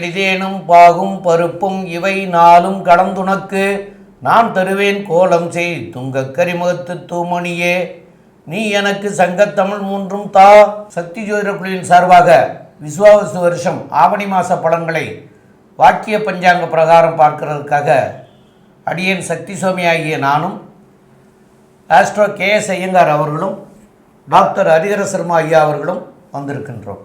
எளிதேனும் பாகும் பருப்பும் இவை நாளும் கடந்துனக்கு நான் தருவேன் கோலம் செய் துங்கக் கரிமுகத்து தூமணியே. நீ எனக்கு சங்கத்தமிழ் மூன்றும் தா. சக்தி ஜோதிட குழுவின் சார்பாக விசுவாவசு வருஷம் ஆவணி மாத பலன்களை வாக்கிய பஞ்சாங்க பிரகாரம் பார்க்கிறதுக்காக அடியேன் சக்தி சுவாமி ஆகிய நானும் ஆஸ்ட்ரோ கே எஸ் ஐயங்கார் அவர்களும் டாக்டர் ஹரிஹர சர்மா ஐயா அவர்களும் வந்திருக்கின்றோம்.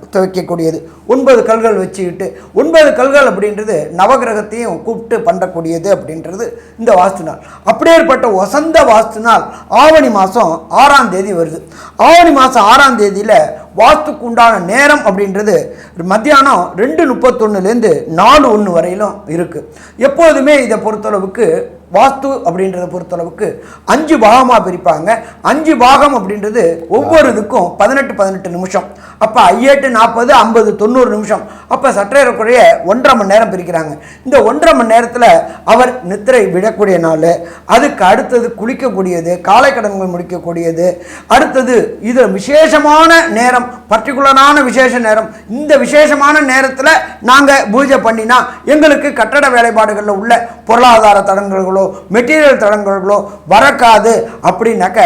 துவைக்கக்கூடியது ஒன்பது கல்கள் வச்சுக்கிட்டு ஒன்பது கல்கள் அப்படின்றது நவகிரகத்தையும் கூப்பிட்டு பண்ணக்கூடியது அப்படின்றது இந்த வாஸ்து நாள். அப்படியேற்பட்ட வசந்த வாஸ்து நாள் ஆவணி மாதம் ஆறாம் தேதி வருது. ஆவணி மாதம் ஆறாம் தேதியில் வாஸ்துக்கு உண்டான நேரம் அப்படின்றது மத்தியானம் ரெண்டு முப்பத்தொன்னுலேருந்து நாலு ஒன்று வரையிலும் இருக்குது எப்போதுமே இதை பொறுத்தளவுக்கு வாஸ்து அப்படின்றத பொறுத்தளவுக்கு அஞ்சு பாகமாக பிரிப்பாங்க. அஞ்சு பாகம் அப்படின்றது ஒவ்வொரு இதுக்கும் பதினெட்டு பதினெட்டு நிமிஷம். அப்போ ஐயெட்டு நாற்பது ஐம்பது தொண்ணூறு நிமிஷம். அப்போ சற்றேறக்குறைய ஒன்றரை மணி நேரம் பிரிக்கிறாங்க. இந்த ஒன்றரை மணி நேரத்தில் அவர் நித்திரை விடக்கூடிய நாள் அதுக்கு அடுத்தது குளிக்கக்கூடியது காலை கடன்கள் முடிக்கக்கூடியது அடுத்தது இது விசேஷமான நேரம் பர்டிகுலரான விசேஷ நேரம். இந்த விசேஷமான நேரத்தில் நாங்கள் பூஜை பண்ணினா எங்களுக்கு கட்டட வேலைப்பாடுகளில் உள்ள பொருளாதார தடங்கல்களோ மெட்டீரியல் தடங்கல்களோ வரக்காது. அப்படின்னாக்க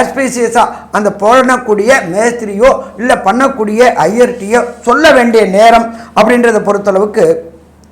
ஆஸ்பீசியஸாக அந்த பண்ணக்கூடிய மேஸ்திரியோ இல்லை பண்ணக்கூடிய ஐயர்ட்டியோ சொல்ல வேண்டிய நேரம் அப்படின்றத பொறுத்தளவுக்கு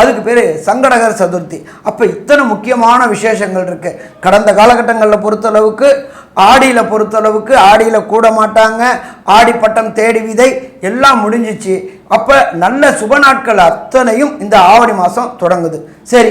அதுக்கு பேர் சங்கடகர் சதுர்த்தி. அப்போ இத்தனை முக்கியமான விசேஷங்கள் இருக்குது கடந்த காலகட்டங்களில் பொறுத்தளவுக்கு ஆடியில் பொறுத்தளவுக்கு ஆடியில் கூட மாட்டாங்க ஆடி பட்டம் தேடி விதை எல்லாம் முடிஞ்சிச்சு. அப்போ நல்ல சுப நாட்கள் அத்தனையும் இந்த ஆவணி மாதம் தொடங்குது. சரி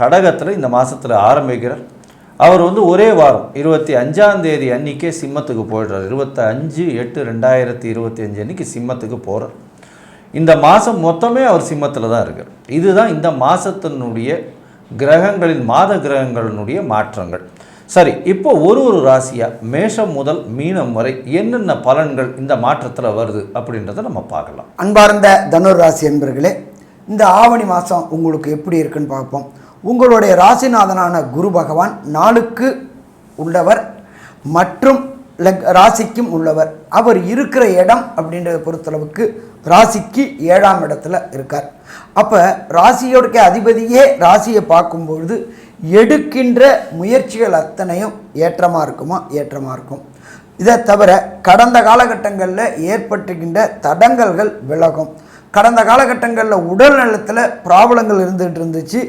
கடகத்தில் இந்த மாதத்தில் ஆரம்பிக்கிறார். அவர் வந்து ஒரே வாரம் இருபத்தி அஞ்சாம் தேதி அன்னைக்கே சிம்மத்துக்கு போயிடுறார். இருபத்தி அஞ்சு எட்டு ரெண்டாயிரத்தி இருபத்தி அஞ்சு அன்னைக்கு சிம்மத்துக்கு போகிறார் இந்த மாதம் மொத்தமே அவர் சிம்மத்தில் தான் இருக்கார். இதுதான் இந்த மாதத்தினுடைய கிரகங்களின் மாத கிரகங்களினுடைய மாற்றங்கள். சரி இப்போ ஒரு ஒரு ராசியாக மேஷம் முதல் மீனம் வரை என்னென்ன பலன்கள் இந்த மாற்றத்தில் வருது அப்படின்றத நம்ம பார்க்கலாம். அன்பார்ந்த தனுர் ராசி என்பர்களே இந்த ஆவணி மாதம் உங்களுக்கு எப்படி இருக்குன்னு பார்ப்போம். உங்களுடைய ராசிநாதனான குரு பகவான் நாளுக்கு உள்ளவர் மற்றும் ராசிக்கும் உள்ளவர். அவர் இருக்கிற இடம் அப்படின்றத பொறுத்தளவுக்கு ராசிக்கு ஏழாம் இடத்துல இருக்கார். அப்போ ராசியோடைய அதிபதியே ராசியை பார்க்கும்பொழுது எடுக்கின்ற முயற்சிகள் அத்தனையும் ஏற்றமாக இருக்குமா? ஏற்றமாக இருக்கும். இதை தவிர கடந்த காலகட்டங்களில் ஏற்பட்டுகின்ற தடங்கல்கள் விலகும். கடந்த காலகட்டங்களில் உடல் நலத்தில் ப்ராப்ளங்கள் இருந்துகிட்டு இருந்துச்சு.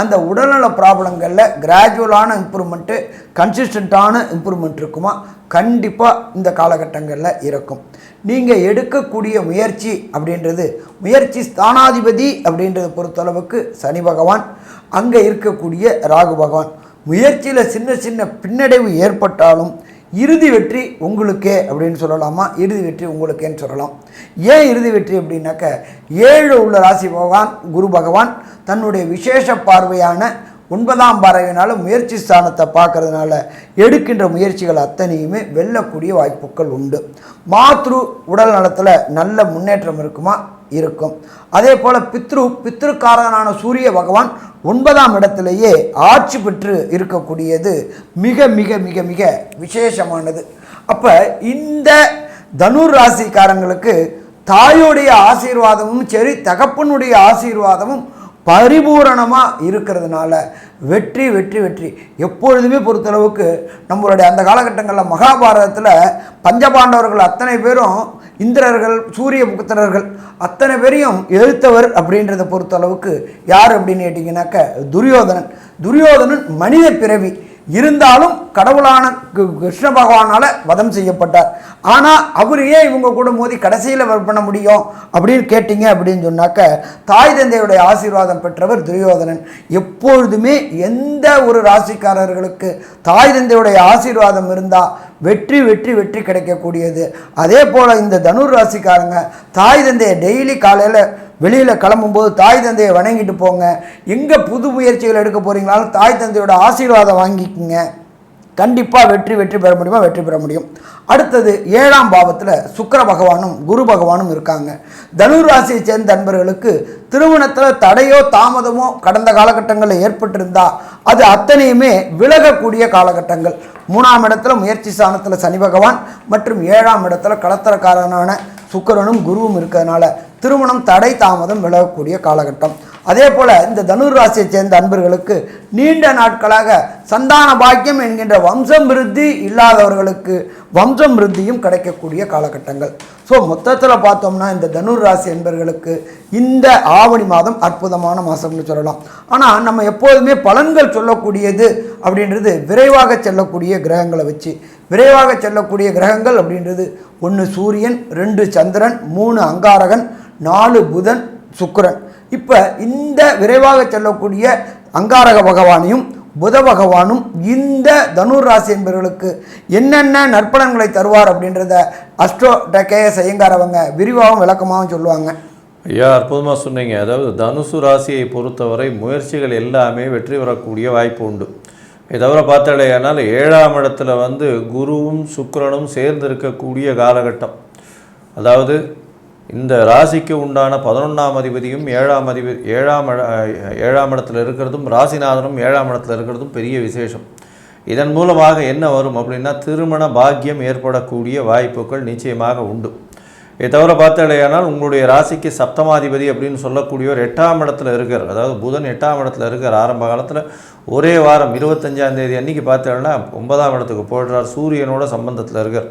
அந்த உடல்நல ப்ராப்ளங்களில் கிராஜுவலான இம்ப்ரூவ்மெண்ட்டு கன்சிஸ்டண்ட்டான இம்ப்ரூவ்மெண்ட் இருக்குமா? கண்டிப்பாக இந்த காலகட்டங்களில் இருக்கும். நீங்கள் எடுக்கக்கூடிய முயற்சி அப்படின்றது முயற்சி ஸ்தானாதிபதி அப்படின்றத பொறுத்தளவுக்கு சனி பகவான் அங்கே இருக்கக்கூடிய ராகு பகவான். முயற்சியில் சின்ன சின்ன பின்னடைவு ஏற்பட்டாலும் இறுதி வெற்றி உங்களுக்கே அப்படின்னு சொல்லலாமா? இறுதி வெற்றி உங்களுக்கேன்னு சொல்லலாம். ஏன் இறுதி வெற்றி அப்படின்னாக்க ஏழு உள்ள ராசி பகவான் குரு பகவான் தன்னுடைய விசேஷ பார்வையான ஒன்பதாம் பார்வையினால முயற்சி ஸ்தானத்தை பார்க்கறதுனால எடுக்கின்ற முயற்சிகள் அத்தனையுமே வெல்லக்கூடிய வாய்ப்புகள் உண்டு. மாத்ரு உடல் நலத்தில் நல்ல முன்னேற்றம் இருக்குமா? இருக்கும். அதே போல் பித்ரு பித்ருக்காரனான சூரிய பகவான் ஒன்பதாம் இடத்திலேயே ஆட்சி பெற்று இருக்கக்கூடியது மிக மிக மிக மிக விசேஷமானது. அப்போ இந்த தனுர் ராசிக்காரங்களுக்கு தாயுடைய ஆசீர்வாதமும் சரி தகப்பனுடைய ஆசீர்வாதமும் பரிபூரணமாக இருக்கிறதுனால வெற்றி வெற்றி வெற்றி. எப்பொழுதுமே பொறுத்தளவுக்கு நம்மளுடைய அந்த காலகட்டங்களில் மகாபாரதத்தில் பஞ்சபாண்டவர்கள் அத்தனை பேரும் இந்திரர்கள் சூரிய புத்திரர்கள் அத்தனை பேரையும் எழுத்தவர் அப்படின்றத பொறுத்தளவுக்கு யார் அப்படின்னு கேட்டிங்கனாக்க துரியோதனன். துரியோதனன் மனித பிறவி. இருந்தாலும் கடவுளான கிருஷ்ண பகவானால் வதம் செய்யப்பட்டார். ஆனால் அவர் ஏன் இவங்க கூட மோதி கடைசியில் பண்ண முடியும் அப்படின்னு கேட்டிங்க அப்படின்னு சொன்னாக்க தாய் தந்தையுடைய ஆசீர்வாதம் பெற்றவர் துரியோதனன். எப்பொழுதுமே எந்த ஒரு ராசிக்காரர்களுக்கு தாய் தந்தையுடைய ஆசீர்வாதம் இருந்தால் வெற்றி வெற்றி வெற்றி கிடைக்கக்கூடியது. அதே போல் இந்த தனுர் ராசிக்காரங்க தாய் தந்தையை டெய்லி காலையில் வெளியில் கிளம்பும்போது தாய் தந்தையை வணங்கிட்டு போங்க. எங்கே புது முயற்சிகள் எடுக்க போகிறீங்களாலும் தாய் தந்தையோட ஆசீர்வாதம் வாங்கிக்கோங்க. கண்டிப்பாக வெற்றி வெற்றி பெற முடியுமா? வெற்றி பெற முடியும். அடுத்தது ஏழாம் பாவத்தில் சுக்கர பகவானும் குரு பகவானும் இருக்காங்க. தனுராசியை சேர்ந்த நண்பர்களுக்கு திருமணத்தில் தடையோ தாமதமோ கடந்த காலகட்டங்களில் ஏற்பட்டிருந்தா அது அத்தனையுமே விலகக்கூடிய காலகட்டங்கள். மூணாம் இடத்துல முயற்சி ஸ்தானத்தில் சனி பகவான் மற்றும் ஏழாம் இடத்துல களத்திரக்காரனான சுக்கரனும் குருவும் இருக்கிறதுனால திருமணம் தடை தாமதம் விலகக்கூடிய காலகட்டம். அதே போல் இந்த தனுர் ராசியை சேர்ந்த அன்பர்களுக்கு நீண்ட நாட்களாக சந்தான பாக்கியம் என்கின்ற வம்சம் விருத்தி இல்லாதவர்களுக்கு வம்சம் விருத்தியும் கிடைக்கக்கூடிய காலகட்டங்கள். ஸோ மொத்தத்தில் பார்த்தோம்னா இந்த தனுர் ராசி என்பர்களுக்கு இந்த ஆவணி மாதம் அற்புதமான மாதம்னு சொல்லலாம். ஆனால் நம்ம எப்போதுமே பலன்கள் சொல்லக்கூடியது அப்படின்றது விரைவாக செல்லக்கூடிய கிரகங்களை வச்சு விரைவாக செல்லக்கூடிய கிரகங்கள் அப்படின்றது ஒன்று சூரியன் ரெண்டு சந்திரன் மூணு அங்காரகன் நாலு புதன் சுக்கரன். இப்போ இந்த விரைவாக செல்லக்கூடிய அங்காரக பகவானையும் புத பகவானும் இந்த தனுர் ராசி என்பவர்களுக்கு என்னென்ன நற்பலன்களை தருவார் அப்படின்றத அஸ்ட்ரோ கேஎஸ் ஐயங்கார் அவங்க விரிவாகவும் விளக்கமாகவும் சொல்லுவாங்க. ஐயா அற்புதமாக சொன்னீங்க. அதாவது தனுசு ராசியை பொறுத்தவரை முயற்சிகள் எல்லாமே வெற்றி பெறக்கூடிய வாய்ப்பு உண்டு. இதை தவிர பார்த்தாலேயானால் ஏழாம் இடத்துல வந்து குருவும் சுக்கரனும் சேர்ந்து இருக்கக்கூடிய காலகட்டம். அதாவது இந்த ராசிக்கு உண்டான பதினொன்றாம் அதிபதியும் ஏழாம் அதிபதி ஏழாம் ஏழாம் இடத்துல இருக்கிறதும் ராசிநாதனும் ஏழாம் இடத்துல இருக்கிறதும் பெரிய விசேஷம். இதன் மூலமாக என்ன வரும் அப்படின்னா திருமண பாக்கியம் ஏற்படக்கூடிய வாய்ப்புகள் நிச்சயமாக உண்டு. இதை தவிர பார்த்தாலேயானால் உங்களுடைய ராசிக்கு சப்தமாதிபதி அப்படின்னு சொல்லக்கூடியவர் எட்டாம் இடத்துல இருக்கார். அதாவது புதன் எட்டாம் இடத்துல இருக்கார். ஆரம்ப காலத்தில் ஒரே வாரம் இருபத்தஞ்சாந்தேதி அன்றைக்கி அன்னைக்கு பார்த்தேன்னா ஒன்பதாம் இடத்துக்கு போடுறார் சூரியனோட சம்பந்தத்தில் இருக்கார்.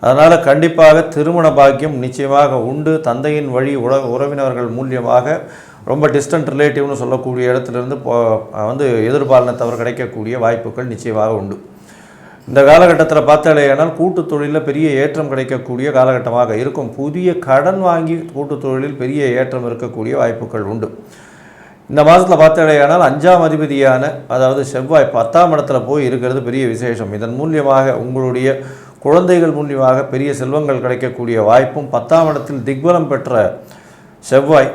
அதனால் கண்டிப்பாக திருமண பாக்கியம் நிச்சயமாக உண்டு. தந்தையின் வழி உற உறவினர்கள் மூலியமாக ரொம்ப டிஸ்டன்ட் ரிலேட்டிவ்னு சொல்லக்கூடிய இடத்துலேருந்து போ- வந்து எதிர்பாலினத்தவர் கிடைக்கக்கூடிய வாய்ப்புகள் நிச்சயமாக உண்டு. இந்த காலகட்டத்தில் பார்த்தாலேயானால் கூட்டுத் தொழிலில் பெரிய ஏற்றம் கிடைக்கக்கூடிய காலகட்டமாக இருக்கும். புதிய கடன் வாங்கி கூட்டுத் தொழிலில் பெரிய ஏற்றம் இருக்கக்கூடிய வாய்ப்புகள் உண்டு. இந்த மாதத்தில் பார்த்தாலேயானால் அஞ்சாம் அதிபதியான அதாவது செவ்வாய் பத்தாம் இடத்துல போய் இருக்கிறது பெரிய விசேஷம். இதன் மூலியமாக உங்களுடைய குழந்தைகள் மூலியமாக பெரிய செல்வங்கள் கிடைக்கக்கூடிய வாய்ப்பும் பத்தாம் இடத்தில் திக்பலம் பெற்ற செவ்வாய்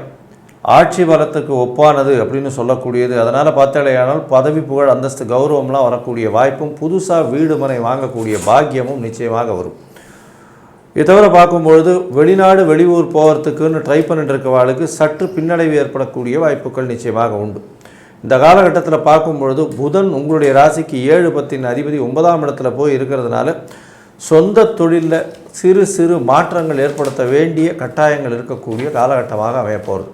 ஆட்சி பலத்துக்கு ஒப்பானது அப்படின்னு சொல்லக்கூடியது. அதனால் பார்த்தாலேயானால் பதவி புகழ் அந்தஸ்து கௌரவம்லாம் வரக்கூடிய வாய்ப்பும் புதுசாக வீடு மனை வாங்கக்கூடிய பாக்கியமும் நிச்சயமாக வரும். இது தவிர பார்க்கும்பொழுது வெளிநாடு வெளியூர் போகிறதுக்குன்னு ட்ரை பண்ணிட்டு இருக்கவாளுக்கு சற்று பின்னடைவு ஏற்படக்கூடிய வாய்ப்புகள் நிச்சயமாக உண்டு. இந்த காலகட்டத்தில் பார்க்கும்பொழுது புதன் உங்களுடைய ராசிக்கு ஏழு பத்தின் அதிபதி ஒன்பதாம் இடத்துல போய் இருக்கிறதுனால சொந்த தொழிலில் சிறு சிறு மாற்றங்கள் ஏற்படுத்த வேண்டிய கட்டாயங்கள் இருக்கக்கூடிய காலகட்டமாக அமையப்போகிறது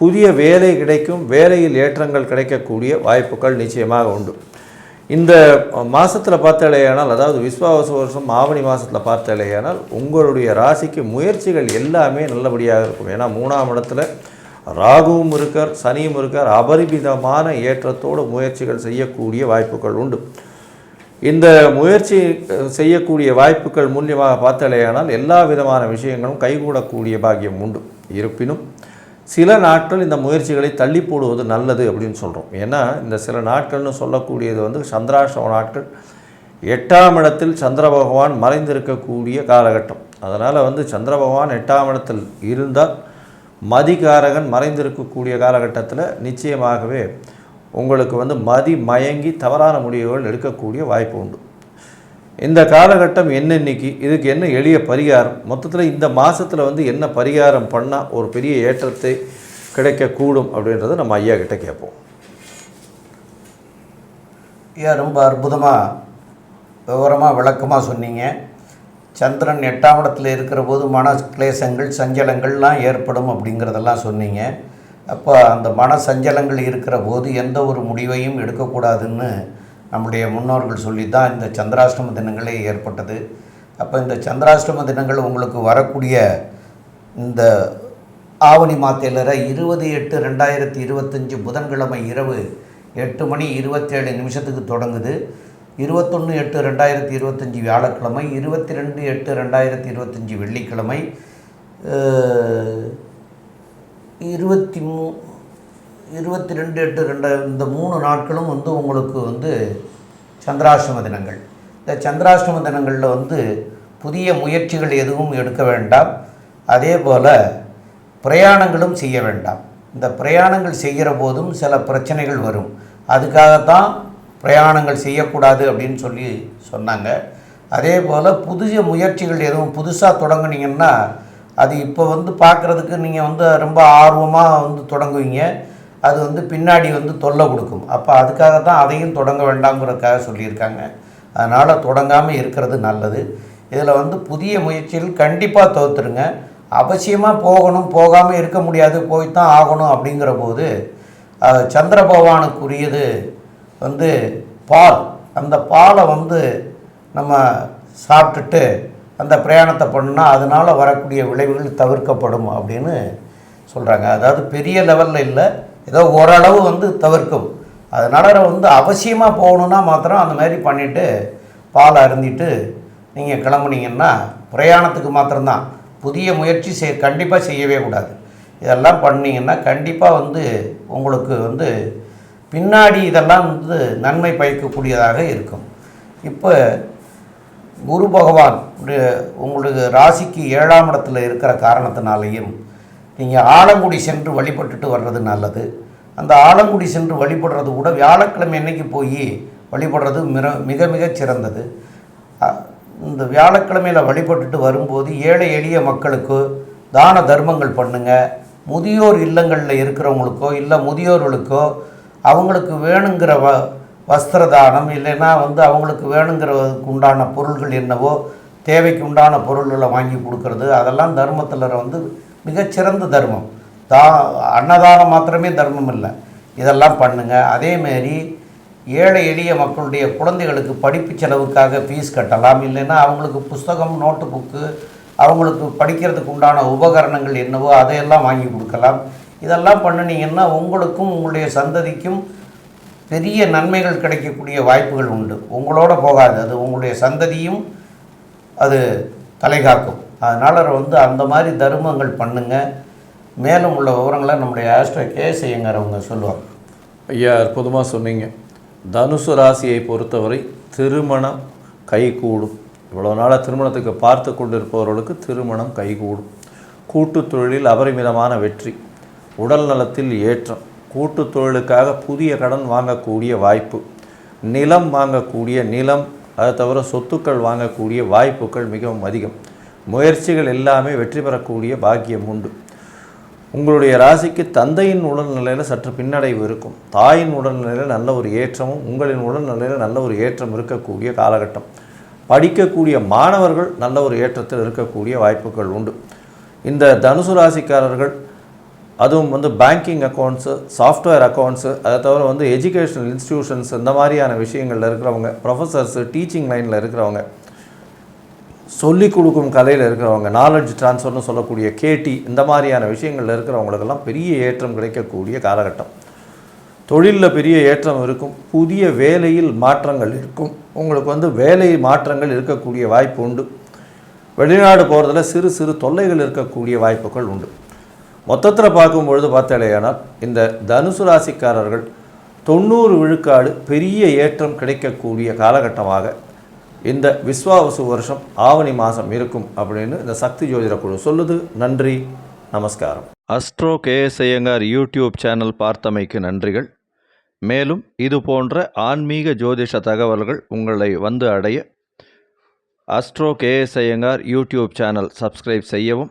புதிய வேலை கிடைக்கும் வேலையில் ஏற்றங்கள் கிடைக்கக்கூடிய வாய்ப்புகள் நிச்சயமாக உண்டு. இந்த மாதத்தில் பார்த்தாலேயானால் அதாவது விஸ்வாவச வருஷம் ஆவணி மாதத்தில் பார்த்தாலேயானால் உங்களுடைய ராசிக்கு முயற்சிகள் எல்லாமே நல்லபடியாக இருக்கும். ஏன்னா மூணாம் இடத்துல ராகுவும் இருக்கார் சனியும் இருக்கார் அபரிமிதமான ஏற்றத்தோடு முயற்சிகள் செய்யக்கூடிய வாய்ப்புகள் உண்டு. இந்த முயற்சி செய்யக்கூடிய வாய்ப்புகள் மூலியமாக பார்த்தாலேயானால் எல்லா விதமான விஷயங்களும் கைகூடக்கூடிய பாக்கியம் உண்டு. இருப்பினும் சில நாட்கள் இந்த முயற்சிகளை தள்ளி போடுவது நல்லது அப்படின்னு சொல்கிறோம் ஏன்னா இந்த சில நாட்கள்னு சொல்லக்கூடியது வந்து சந்திராஷ்டம நாட்கள். எட்டாம் இடத்தில் சந்திர பகவான் மறைந்திருக்கக்கூடிய காலகட்டம். அதனால் வந்து சந்திர பகவான் எட்டாம் இடத்தில் இருந்தால் மதிகாரகன் மறைந்திருக்கக்கூடிய காலகட்டத்தில் நிச்சயமாகவே உங்களுக்கு வந்து மதி மயங்கி தவறான முடிவுகள் எடுக்கக்கூடிய வாய்ப்பு உண்டு. இந்த காலகட்டம் என்ன இன்னைக்கு? இதுக்கு என்ன எளிய பரிகாரம்? மொத்தத்தில் இந்த மாதத்தில் வந்து என்ன பரிகாரம் பண்ணால் ஒரு பெரிய ஏற்றத்தை கிடைக்கக்கூடும் அப்படின்றத நம்ம ஐயா கிட்ட கேட்போம். ஐயா ரொம்ப அற்புதமாக விவரமாக விளக்கமாக சொன்னீங்க. சந்திரன் எட்டாம் இடத்துல இருக்கிற போது மன கிளேசங்கள் சஞ்சலங்கள்லாம் ஏற்படும் அப்படிங்கிறதெல்லாம் சொன்னீங்க. அப்போ அந்த மன சஞ்சலங்கள் இருக்கிற போது எந்த ஒரு முடிவையும் எடுக்கக்கூடாதுன்னு நம்முடைய முன்னோர்கள் சொல்லி தான் இந்த சந்திராஷ்டம தினங்களே ஏற்பட்டது. அப்போ இந்த சந்திராஷ்டம தினங்கள் உங்களுக்கு வரக்கூடிய இந்த ஆவணி மாத்தையிலற இருபது எட்டு ரெண்டாயிரத்தி இருபத்தஞ்சி புதன்கிழமை இரவு எட்டு மணி இருபத்தேழு நிமிஷத்துக்கு தொடங்குது. இருபத்தொன்று எட்டு ரெண்டாயிரத்தி இருபத்தஞ்சி வியாழக்கிழமை இருபத்தி ரெண்டு எட்டு ரெண்டாயிரத்தி இருபத்தஞ்சி வெள்ளிக்கிழமை இருபத்தி மூ இருபத்தி ரெண்டு எட்டு ரெண்டு இந்த மூணு நாட்களும் வந்து உங்களுக்கு வந்து சந்திராஷ்டம தினங்கள். இந்த சந்திராஷ்டம தினங்களில் வந்து புதிய முயற்சிகள் எதுவும் எடுக்க வேண்டாம். அதே போல் பிரயாணங்களும் செய்ய வேண்டாம். இந்த பிரயாணங்கள் செய்கிற போதும் சில பிரச்சனைகள் வரும். அதுக்காகத்தான் பிரயாணங்கள் செய்யக்கூடாது அப்படின்னு சொல்லி சொன்னாங்க. அதே போல் புதிய முயற்சிகள் எதுவும் புதுசாக தொடங்குனீங்கன்னா அது இப்போ வந்து பார்க்குறதுக்கு நீங்கள் வந்து ரொம்ப ஆர்வமாக வந்து தொடங்குவீங்க. அது வந்து பின்னாடி வந்து தொல்லை கொடுக்கும். அப்போ அதுக்காக தான் அதையும் தொடங்க வேண்டாம்ங்கிறதுக்காக சொல்லியிருக்காங்க. அதனால் தொடங்காமல் இருக்கிறது நல்லது. இதில் வந்து புதிய முயற்சியில் கண்டிப்பாக தோற்றுருங்க அவசியமாக போகணும் போகாமல் இருக்க முடியாது போய்த்தான் ஆகணும் அப்படிங்கிற போது சந்திர பகவானுக்குரியது வந்து பால். அந்த பாலை வந்து நம்ம சாப்பிட்டுட்டு அந்த பிரயாணத்தை பண்ணால் அதனால் வரக்கூடிய விளைவுகள் தவிர்க்கப்படும் அப்படின்னு சொல்கிறாங்க அதாவது பெரிய லெவலில் இல்லை ஏதோ ஓரளவு வந்து தவிர்க்கும். அதனால் வந்து அவசியமாக போகணுன்னா மாத்திரம் அந்த மாதிரி பண்ணிவிட்டு பால் அருந்திட்டு நீங்கள் கிளம்புனீங்கன்னா பிரயாணத்துக்கு மாத்திரம்தான். புதிய முயற்சி செய் கண்டிப்பாக செய்யவே கூடாது. இதெல்லாம் பண்ணீங்கன்னா கண்டிப்பாக வந்து உங்களுக்கு வந்து பின்னாடி இதெல்லாம் வந்து நன்மை பயக்கக்கூடியதாக இருக்கும். இப்போ குரு பகவான் உங்களுக்கு ராசிக்கு ஏழாம் இடத்துல இருக்கிற காரணத்தினாலேயும் நீங்கள் ஆலங்குடி சென்று வழிபட்டுட்டு வர்றது நல்லது. அந்த ஆலங்குடி சென்று வழிபடுறது கூட வியாழக்கிழமை அன்னைக்கு போய் வழிபடுறது மிக மிக மிக சிறந்தது. இந்த வியாழக்கிழமையில் வழிபட்டுட்டு வரும்போது ஏழை எளிய மக்களுக்கு தான தர்மங்கள் பண்ணுங்கள் முதியோர் இல்லங்களில் இருக்கிறவங்களுக்கோ இல்லை முதியோர்களுக்கோ அவங்களுக்கு வேணுங்கிற வ வஸ்திர தானம் இல்லைன்னா வந்து அவங்களுக்கு வேணுங்கிறதுக்கு உண்டான பொருள்கள் என்னவோ தேவைக்கு உண்டான பொருள்களை வாங்கி கொடுக்கறது அதெல்லாம் தர்மத்தில் வந்து மிகச்சிறந்த தர்மம். தா அன்னதானம் மாத்திரமே தர்மம் இல்லை. இதெல்லாம் பண்ணுங்கள் அதேமாரி ஏழை எளிய மக்களுடைய குழந்தைகளுக்கு படிப்பு செலவுக்காக ஃபீஸ் கட்டலாம். இல்லைன்னா அவங்களுக்கு புஸ்தகம் நோட்டு புக்கு அவங்களுக்கு படிக்கிறதுக்கு உண்டான உபகரணங்கள் என்னவோ அதையெல்லாம் வாங்கி கொடுக்கலாம். இதெல்லாம் பண்ணினீங்கன்னா உங்களுக்கும் உங்களுடைய சந்ததிக்கும் பெரிய நன்மைகள் கிடைக்கக்கூடிய வாய்ப்புகள் உண்டு. உங்களோட போகாது. அது உங்களுடைய சந்ததியும் அது தலைகாக்கும் அதனால் வந்து அந்த மாதிரி தர்மங்கள் பண்ணுங்கள் மேலும் உள்ள விவரங்களை நம்முடைய ஆஸ்ட்ரோ கே செய்யுங்கிறவங்க சொல்லுவாங்க. ஐயா அற்புதமாக சொன்னீங்க. தனுசு ராசியை பொறுத்தவரை திருமணம் கைகூடும். இவ்வளோ நாளாக திருமணத்துக்கு பார்த்து கொண்டிருப்பவர்களுக்கு திருமணம் கைகூடும். கூட்டுத் தொழிலில் அபரிமிதமான வெற்றி. உடல் நலத்தில் ஏற்றம். கூட்டு தொழிலுக்காக புதிய கடன் வாங்கக்கூடிய வாய்ப்பு நிலம் வாங்கக்கூடிய நிலம் அதை தவிர சொத்துக்கள் வாங்கக்கூடிய வாய்ப்புகள் மிகவும் அதிகம். முயற்சிகள் எல்லாமே வெற்றி பெறக்கூடிய பாக்கியம் உண்டு. உங்களுடைய ராசிக்கு தந்தையின் உடல்நிலையில் சற்று பின்னடைவு இருக்கும். தாயின் உடல்நிலையில் நல்ல ஒரு ஏற்றமும் உங்களின் உடல்நிலையில் நல்ல ஒரு ஏற்றம் இருக்கக்கூடிய காலகட்டம். படிக்கக்கூடிய மாணவர்கள் நல்ல ஒரு ஏற்றத்தில் இருக்கக்கூடிய வாய்ப்புகள் உண்டு. இந்த தனுசு ராசிக்காரர்கள் அதுவும் வந்து பேங்கிங் அக்கௌண்ட்ஸு சாஃப்ட்வேர் அக்கௌண்ட்ஸு அதை தவிர வந்து எஜுகேஷனல் இன்ஸ்டிடியூஷன்ஸ் இந்த மாதிரியான விஷயங்களில் இருக்கிறவங்க ப்ரொஃபஸர்ஸு டீச்சிங் லைனில் இருக்கிறவங்க சொல்லிக் கொடுக்கும் கலையில் இருக்கிறவங்க நாலெட்ஜ் ட்ரான்ஸ்ஃபர்னு சொல்லக்கூடிய கேடி இந்த மாதிரியான விஷயங்களில் இருக்கிறவங்களுக்கெல்லாம் பெரிய ஏற்றம் கிடைக்கக்கூடிய காலகட்டம். தொழிலில் பெரிய ஏற்றம் இருக்கும் புதிய வேலையில் மாற்றங்கள் இருக்கும் உங்களுக்கு வந்து வேலை மாற்றங்கள் இருக்கக்கூடிய வாய்ப்பு உண்டு. வெளிநாடு போகிறதுல சிறு சிறு தொல்லைகள் இருக்கக்கூடிய வாய்ப்புகள் உண்டு. மொத்தத்தில் பார்க்கும்பொழுது பார்த்தாலேயானால் இந்த தனுசு ராசிக்காரர்கள் தொண்ணூறு விழுக்காடு பெரிய ஏற்றம் கிடைக்கக்கூடிய காலகட்டமாக இந்த விஸ்வாவசு வருஷம் ஆவணி மாதம் இருக்கும் அப்படின்னு இந்த சக்தி ஜோதிட குழு சொல்லுது. நன்றி நமஸ்காரம். Astro KS Iyengar YouTube channel பார்த்தமைக்கு நன்றிகள். மேலும் இது போன்ற ஆன்மீக ஜோதிஷ தகவல்கள் உங்களை வந்து அடைய astro KS Iyengar YouTube channel subscribe செய்யவும்